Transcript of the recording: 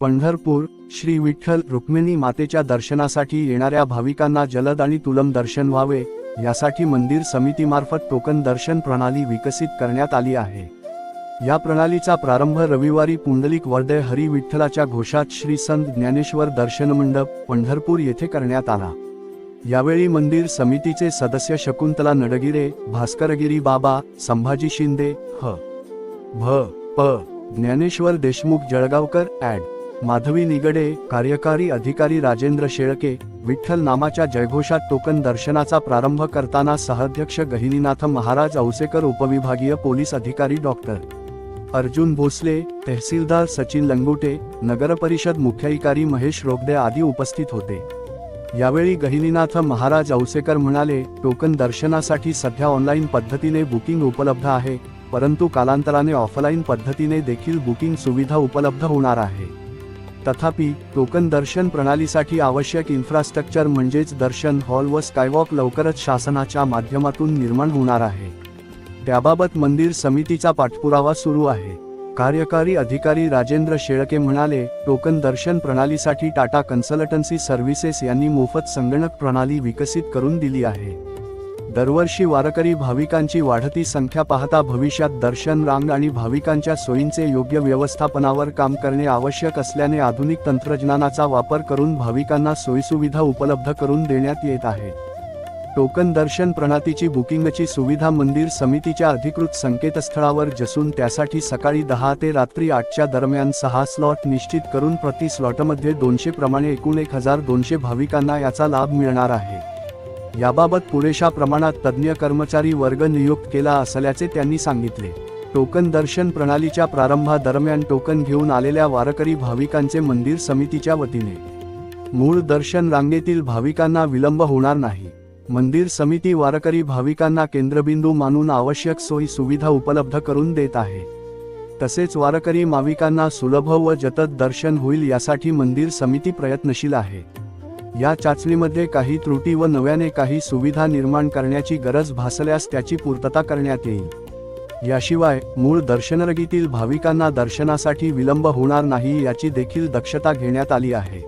पंढरपूर श्री विठ्ठल रुक्मिणी मातेच्या दर्शनासाठी येणाऱ्या भाविकांना जलद आणि तुलम दर्शन व्हावे यासाठी मंदिर समितीमार्फत टोकन दर्शन प्रणाली विकसित करण्यात आली आहे. या प्रणालीचा प्रारंभ रविवारी पुंडलिक वर्दय हरी विठ्ठलाच्या घोषात श्री संत ज्ञानेश्वर दर्शन मंडप पंढरपूर येथे करण्यात आला. यावेळी मंदिर समितीचे सदस्य शकुंतला नडगिरे भास्करगिरी बाबा संभाजी शिंदे ह. भ. प. ज्ञानेश्वर देशमुख जळगावकर ॲड. माधवी निगडे कार्यकारी अधिकारी राजेंद्र शेळके विठ्ठल नामाच्या जयघोषात टोकन दर्शनाचा प्रारंभ करताना सहाध्यक्ष गहिनीनाथ महाराज औसेकर उपविभागीय पोलीस अधिकारी डॉक्टर अर्जुन भोसले तहसीलदार सचिन लंगुटे नगरपरिषद मुख्याधिकारी महेश रोगदे आदी उपस्थित होते. यावेळी गहिनीनाथ महाराज औसेकर म्हणाले टोकन दर्शनासाठी सध्या ऑनलाईन पद्धतीने बुकिंग उपलब्ध आहे परंतु कालांतराने ऑफलाईन पद्धतीने देखील बुकिंग सुविधा उपलब्ध होणार आहे. तथापि टोकन दर्शन प्रणालीसाठी आवश्यक इन्फ्रास्ट्रक्चर म्हणजेच दर्शन हॉल व स्कायवॉक लवकरच शासनाच्या माध्यमातून निर्माण होणार आहे. त्याबाबत मंदिर समितीचा पाठपुरावा सुरू आहे. कार्यकारी अधिकारी राजेंद्र शेळके म्हणाले टोकन दर्शन प्रणालीसाठी टाटा कन्सल्टन्सी सर्व्हिसेस यांनी मोफत संगणक प्रणाली विकसित करून दिली आहे. दरवर्षी वारकरी भाविकांची वाढती संख्या पाहता भविष्यात दर्शन रांग आणि भाविकांच्या सोयींचे योग्य व्यवस्थापनावर काम करणे आवश्यक असल्याने आधुनिक तंत्रज्ञानाचा वापर करून भाविकांना सोयीसुविधा उपलब्ध करून देण्यात येत आहे. टोकन दर्शन प्रणालीची बुकिंगची सुविधा मंदिर समितीच्या अधिकृत संकेतस्थळावर जसून त्यासाठी सकाळी दहा ते रात्री आठच्या दरम्यान सहा स्लॉट निश्चित करून प्रति स्लॉटमध्ये दोनशे प्रमाणे एकूण एक हजार दोनशे भाविकांना याचा लाभ मिळणार आहे. याबाबत पुरेशा प्रमाणात तज्ज्ञ कर्मचारी वर्ग नियुक्त केला असल्याचे त्यांनी सांगितले. टोकन दर्शन प्रणालीच्या प्रारंभादरम्यान टोकन घेऊन आलेल्या वारकरी भाविकांचे मंदिर समितीच्या वतीने. मूळ दर्शन रांगेतील भाविकांना विलंब होणार नाही. मंदिर समिती वारकरी भाविकांना केंद्रबिंदू मानून आवश्यक सोयी सुविधा उपलब्ध करून देत आहे. तसेच वारकरी माविकांना सुलभ व जतत दर्शन होईल यासाठी मंदिर समिती प्रयत्नशील आहे. या चाचणीमध्ये काही त्रुटी व नव्याने काही सुविधा निर्माण करण्याची गरज भासल्यास त्याची पूर्तता करण्यात येईल. याशिवाय मूळ दर्शनरगीतील भाविकांना दर्शनासाठी विलंब होणार नाही याची देखील दक्षता घेण्यात आली आहे.